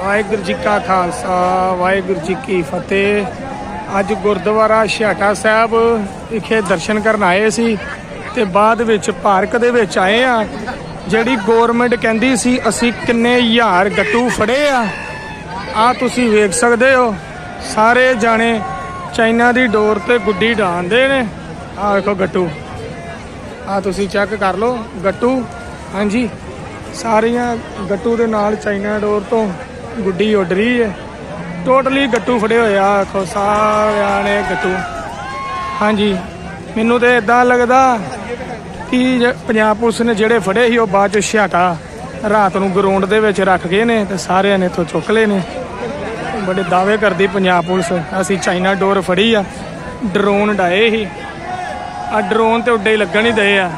ਵਾਹਿਗੁਰੂ ਜੀ ਕਾ ਖਾਲਸਾ, ਵਾਹਿਗੁਰੂ ਜੀ ਕੀ ਫਤਿਹ। ਅੱਜ ਗੁਰਦੁਆਰਾ ਛਿਆਟਾ ਸਾਹਿਬ ਵਿਖੇ ਦਰਸ਼ਨ ਕਰਨ ਆਏ ਸੀ ਤੇ ਬਾਅਦ ਵਿੱਚ ਪਾਰਕ ਦੇ ਵਿੱਚ ਆਏ ਆ। ਜਿਹੜੀ ਗਵਰਨਮੈਂਟ ਕਹਿੰਦੀ ਸੀ, ਅਸੀਂ ਕਿੰਨੇ ਹਜ਼ਾਰ ਗੱਟੂ ਫੜੇ ਆ। ਆ ਤੁਸੀਂ ਵੇਖ ਸਕਦੇ ਹੋ, ਸਾਰੇ ਜਾਣੇ ਚਾਈਨਾ ਦੀ ਡੋਰ ਤੇ ਗੁੱਡੀ ਡਾਂਦੇ ਨੇ। ਆ ਵੇਖੋ ਗੱਟੂ। ਆ ਤੁਸੀਂ ਚੈੱਕ ਕਰ ਲਓ, ਗੱਟੂ। ਹਾਂਜੀ, ਸਾਰੀਆਂ ਗੱਟੂ ਦੇ ਨਾਲ ਚਾਈਨਾ ਡੋਰ ਤੋਂ ਗੁੱਡੀ ਉੱਡ ਰਹੀ ਹੈ ਟੋਟਲੀ ਗੱਟੂ ਫੜੇ ਹੋਏ ਆ ਆਖੋ ਸਾਰਿਆਂ ਨੇ ਗੱਟੂ। ਹਾਂਜੀ, ਮੈਨੂੰ ਤੇ ਇਦਾਂ ਲੱਗਦਾ ਕਿ ਜ- ਪੰਜਾਬ ਪੁਲਿਸ ਨੇ ਜਿਹੜੇ ਫੜੇ ਸੀ, ਉਹ ਬਾਅਦ ਚ ਛਿਆਟਾ ਰਾਤ ਨੂੰ ਗਰਾਊਂਡ ਦੇ ਵਿੱਚ ਰੱਖ ਗਏ ਨੇ ਤੇ ਸਾਰਿਆਂ ਨੇ ਇੱਥੋਂ ਚੁੱਕ ਲਏ ਨੇ। ਬੜੇ ਦਾਅਵੇ ਕਰਦੀ ਪੰਜਾਬ ਪੁਲਿਸ, ਅਸੀਂ ਚਾਈਨਾ ਡੋਰ ਫੜੀ ਆ, ਡਰੋਨ ਡਾਏ ਸੀ। ਆ ਡਰੋਨ ਤੇ ਉੱਡੇ ਲੱਗਣ ਹੀ ਦਏ ਆ।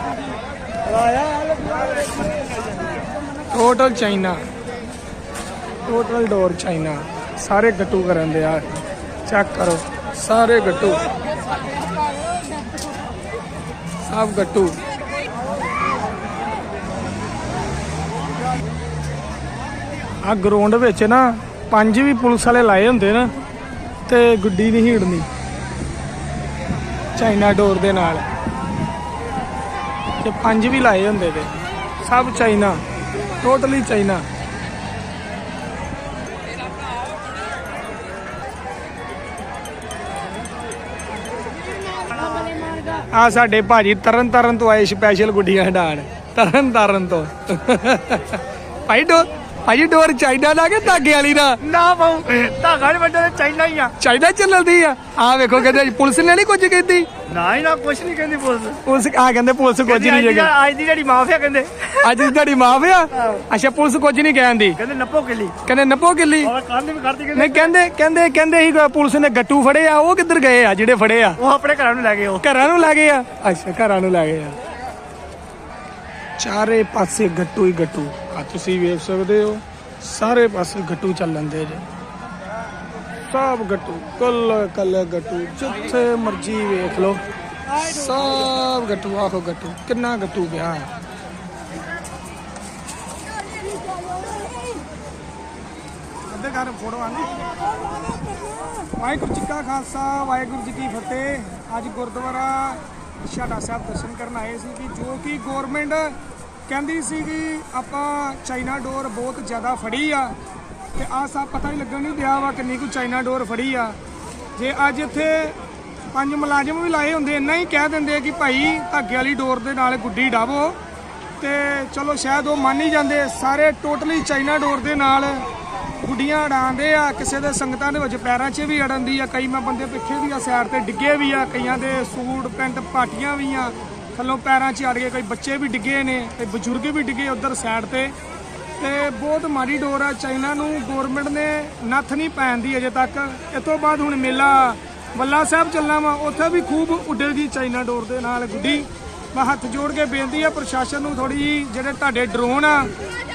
Total China. ਟੋਟਲ ਡੋਰ ਚਾਈਨਾ ਸਾਰੇ ਗੱਟੂ ਕਰਨ ਦੇ ਆ। ਚੈੱਕ ਕਰੋ, ਸਾਰੇ ਗੱਟੂ। ਸਭ ਗੱਟੂ। ਆ ਗਰਾਊਂਡ ਵਿੱਚ ਨਾ ਪੰਜ ਵੀ ਪੁਲਿਸ ਵਾਲੇ ਲਾਏ ਹੁੰਦੇ ਨਾ, ਤੇ ਗੁੱਡੀ ਨਹੀਂ ਹੀੜਨੀ। ਚਾਈਨਾ ਡੋਰ ਦੇ ਨਾਲ। ਤੇ ਪੰਜ ਵੀ ਲਾਏ ਹੁੰਦੇ ਤੇ। ਸਭ ਚਾਈਨਾ ਟੋਟਲੀ ਚਾਈਨਾ ਆ ਸਾਡੇ ਭਾਜੀ ਤਰਨ ਤਾਰਨ ਤੋਂ ਆਏ ਸਪੈਸ਼ਲ ਗੁੱਡੀਆਂ ਹਡਾਣ ਤਰਨ ਤਾਰਨ ਤੋਂ। ਭਾਈ ਡੋਰ ਭਾਜੀ ਡੋਰ ਚਾਈਨਾ ਦਾ ਕਿ ਧਾਗੇ ਵਾਲੀ ਦਾ। ਨਾ ਪਾਉ ਧਾਗਾ ਨਹੀਂ ਵੱਡਾ ਚਾਈਨਾ ਹੀ ਆ। ਚਾਈਨਾ ਚੱਲਦੀ ਆ। ਆ ਵੇਖੋ ਕਹਿੰਦੇ ਪੁਲਿਸ ਨੇ ਨਹੀਂ ਕੁਝ ਕੀਤੀ। ਨਾ ਹੀ ਨਾ ਕੁਛ ਨਹੀਂ ਕਹਿੰਦੀ ਪੁਲਿਸ। ਪੁਲਿਸ ਆ ਕਹਿੰਦੇ ਪੁਲਿਸ ਕੁਝ ਕਹਿੰਦੀ ਨਹੀਂ ਜਗਾ ਅੱਜ ਦੀ ਜਿਹੜੀ ਮਾਫੀਆ ਕਹਿੰਦੇ। ਅੱਜ ਦੀ ਤੁਹਾਡੀ ਮਾਫ ਆ ਅੱਛਾ ਪੁਲਿਸ ਕੁਝ ਨਹੀਂ ਕਹਿੰਦੀ ਕਹਿੰਦੇ ਨੱਪੋ ਕਿਲੀ। ਕਹਿੰਦੇ ਨੱਪੋ ਕਿੱਲੀ। ਕੰਨ ਵੀ ਕਰਦੀ ਕਹਿੰਦੇ। ਨਹੀਂ ਕਹਿੰਦੇ ਕਹਿੰਦੇ ਕਹਿੰਦੇ ਹੀ ਪੁਲਿਸ ਨੇ ਗੱਟੂ ਫੜੇ ਆ ਉਹ ਕਿੱਧਰ ਗਏ ਆ ਜਿਹੜੇ ਫੜੇ ਆ? ਉਹ ਆਪਣੇ ਘਰਾਂ ਨੂੰ ਲੈ ਗਏ ਉਹ। ਘਰਾਂ ਨੂੰ ਲੈ ਗਏ ਆ? ਅੱਛਾ ਘਰਾਂ ਨੂੰ ਲੈ ਗਏ ਆ। ਚਾਰੇ ਪਾਸੇ ਗੱਟੂ ਹੀ ਗੱਟੂ। ਆ, ਤੁਸੀਂ ਵੇਖ ਸਕਦੇ ਹੋ, ਸਾਰੇ ਪਾਸੇ ਗੱਟੂ ਚੱਲਣ ਦੇ ਜੇ। ਸਭ ਗੱਟੂ, ਕੁੱਲ ਕੱਲ ਗੱਟੂ, ਜਿੱਥੇ ਮਰਜ਼ੀ ਵੇਖ ਲਓ। ਸਭ ਗੱਟੂ ਆਖੋ ਗੱਟੂ, ਕਿੰਨਾ ਗੱਟੂ ਪਿਆ। ਹੈ ਅੱਧੇ ਘਰ ਫੋਟੋ ਆਂਦੀ ਵਾਹਿਗੁਰੂ ਜੀ ਕਾ ਖਾਲਸਾ, ਵਾਹਿਗੁਰੂ ਜੀ ਕੀ ਫਤਿਹ। ਅੱਜ ਗੁਰਦੁਆਰਾ ਛਾਟਾ ਸਾਹਿਬ ਦਰਸ਼ਨ ਕਰਨ ਆਏ ਸੀ ਕਿ ਜੋ ਕਿ ਗਵਰਨਮੈਂਟ ਕਹਿੰਦੀ ਸੀ ਕਿ ਆਪਾਂ ਚਾਈਨਾ ਡੋਰ ਬਹੁਤ ਜ਼ਿਆਦਾ ਫੜੀ ਆ ਤੇ ਆ ਸਭ ਪਤਾ ਹੀ ਲੱਗਣ ਨਹੀਂ ਦਿਆ ਵਾ ਕਿੰਨੀ ਕੁ ਚਾਈਨਾ ਡੋਰ ਫੜੀ ਆ। ਜੇ ਅੱਜ ਇੱਥੇ ਪੰਜ ਮੁਲਾਜ਼ਮ ਵੀ ਲਾਏ ਹੁੰਦੇ, ਇੰਨਾ ਹੀ ਕਹਿ ਦਿੰਦੇ ਕਿ ਭਾਈ ਧਾਗੇ ਵਾਲੀ ਡੋਰ ਦੇ ਨਾਲ ਗੁੱਡੀ ਡਾਵੋ। ਤੇ ਚਲੋ ਸ਼ਾਇਦ ਉਹ ਮੰਨ ਹੀ ਜਾਂਦੇ, ਸਾਰੇ ਟੋਟਲੀ ਚਾਈਨਾ ਡੋਰ ਦੇ ਨਾਲ ਗੁੱਡੀਆਂ ਅੜਾਉਂਦੇ ਆ, ਕਿਸੇ ਦੇ ਸੰਗਤਾਂ ਦੇ ਵਿੱਚ ਪੈਰਾਂ 'ਚ ਵੀ ਅੜਨ ਦੀ ਆ, ਕਈ ਮੈਂ ਬੰਦੇ ਪਿੱਛੇ ਵੀ ਆ ਸਾਈਡ ਤੇ ਡਿੱਗੇ ਵੀ ਆ, ਕਈਆਂ ਦੇ ਸੂਟ, ਪੈਂਟ ਪਾਟੀਆਂ ਵੀ ਆ। ਥੱਲੋਂ ਪੈਰਾਂ 'ਚ ਅੜ ਗਏ ਕਈ ਬੱਚੇ ਵੀ ਡਿੱਗੇ ਨੇ ਤੇ ਬਜ਼ੁਰਗ ਵੀ ਡਿੱਗੇ ਉਧਰ ਸਾਈਡ ਤੇ। ਤੇ ਬਹੁਤ ਮਾੜੀ ਡੋਰ ਆ। ਚਾਈਨਾ ਨੂੰ ਗਵਰਨਮੈਂਟ ਨੇ ਨੱਥ ਨਹੀਂ ਪੈਣ ਦੀ ਅਜੇ ਤੱਕ। ਇਸ ਤੋਂ ਬਾਅਦ ਹੁਣ ਮੇਲਾ ਵੱਲਾ ਸਾਹਿਬ ਚੱਲਣਾ ਵਾ। ਉੱਥੇ ਵੀ ਖੂਬ ਉੱਡੇਗੀ ਚਾਈਨਾ ਡੋਰ ਦੇ ਨਾਲ ਗੁੱਡੀ। ਮੈਂ ਹੱਥ ਜੋੜ ਕੇ ਬੇਨਤੀ ਆ ਪ੍ਰਸ਼ਾਸਨ ਨੂੰ ਥੋੜੀ ਜਿਹੀ, ਜਿਹੜੇ ਤੁਹਾਡੇ ਡਰੋਨ ਆ,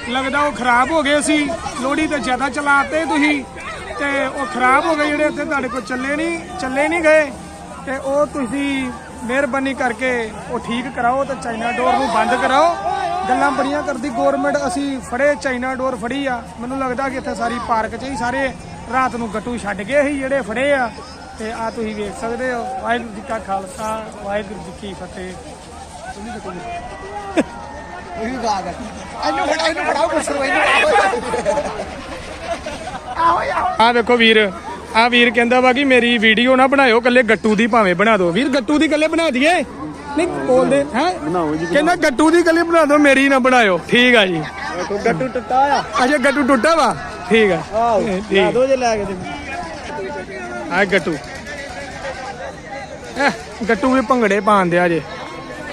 ਲੱਗਦਾ ਉਹ ਖਰਾਬ ਹੋ ਗਏ ਸੀ। ਲੋੜੀ ਤੇ ਜ਼ਿਆਦਾ ਚਲਾਤੇ ਤੁਸੀਂ। ਤੇ ਉਹ ਖਰਾਬ ਹੋ ਗਏ ਜਿਹੜੇ ਇੱਥੇ ਤੁਹਾਡੇ ਕੋਲ ਚੱਲੇ ਨਹੀਂ ਚੱਲੇ ਨਹੀਂ ਗਏ। ਤੇ ਉਹ ਤੁਸੀਂ ਮਿਹਰਬਾਨੀ ਕਰਕੇ ਉਹ ਠੀਕ ਕਰਾਓ ਤੇ ਚਾਈਨਾ ਡੋਰ ਨੂੰ ਬੰਦ ਕਰਾਓ। ਗੱਲਾਂ ਬੜੀਆਂ ਕਰਦੀ ਗਵਰਨਮੈਂਟ ਅਸੀਂ ਫੜੇ ਚਾਈਨਾ ਡੋਰ ਫੜੀ ਆ। ਮੈਨੂੰ ਲੱਗਦਾ ਕਿ ਇੱਥੇ ਸਾਰੀ ਪਾਰਕ 'ਚ ਹੀ ਸਾਰੇ ਰਾਤ ਨੂੰ ਗੱਟੂ ਛੱਡ ਗਏ ਸੀ ਜਿਹੜੇ ਫੜੇ ਆ। ਤੇ ਆ ਤੁਸੀਂ ਵੇਖ ਸਕਦੇ ਹੋ ਵਾਹਿਗੁਰੂ ਜੀ ਕਾ ਖਾਲਸਾ ਵਾਹਿਗੁਰੂ ਜੀ ਕੀ ਫਤਿਹ। ਇਹ ਵੀ ਗਾਗ ਇਹਨੂੰ ਫੜਾ ਇਹਨੂੰ ਫੜਾਓ ਕੁਛ ਇਹਨੂੰ ਆ ਵੇਖੋ ਵੀਰ ਆ ਵੀਰ ਕਹਿੰਦਾ ਵਾ ਕਿ ਮੇਰੀ ਵੀਡੀਓ ਨਾ ਬਣਾਇਓ ਕੱਲੇ ਗੱਟੂ ਦੀ ਭਾਵੇਂ ਬਣਾ ਦਿਓ। ਵੀਰ ਗੱਟੂ ਦੀ ਕੱਲੇ ਬਣਾ ਦਈਏ? ਨਹੀਂ ਬੋਲਦੇ ਹੈ? ਕਹਿੰਦਾ ਗੱਟੂ ਦੀ ਕੱਲੇ ਬਣਾ ਦਿਓ ਮੇਰੀ ਨਾ ਬਣਾਇਓ। ਠੀਕ ਆ ਜੀ। ਗੱਟੂ ਟੁੱਟਾ ਆ। ਅੱਛਾ ਗੱਟੂ ਟੁੱਟਾ ਵਾ। ਠੀਕ ਆ। ਆਹ ਦੋ ਜੇ। ਲੈ ਕੇ ਦੇ ਆ ਗੱਟੂ। ਗੱਟੂ ਵੀ ਭੰਗੜੇ ਪਾਉਂਦੇ ਆ ਜੇ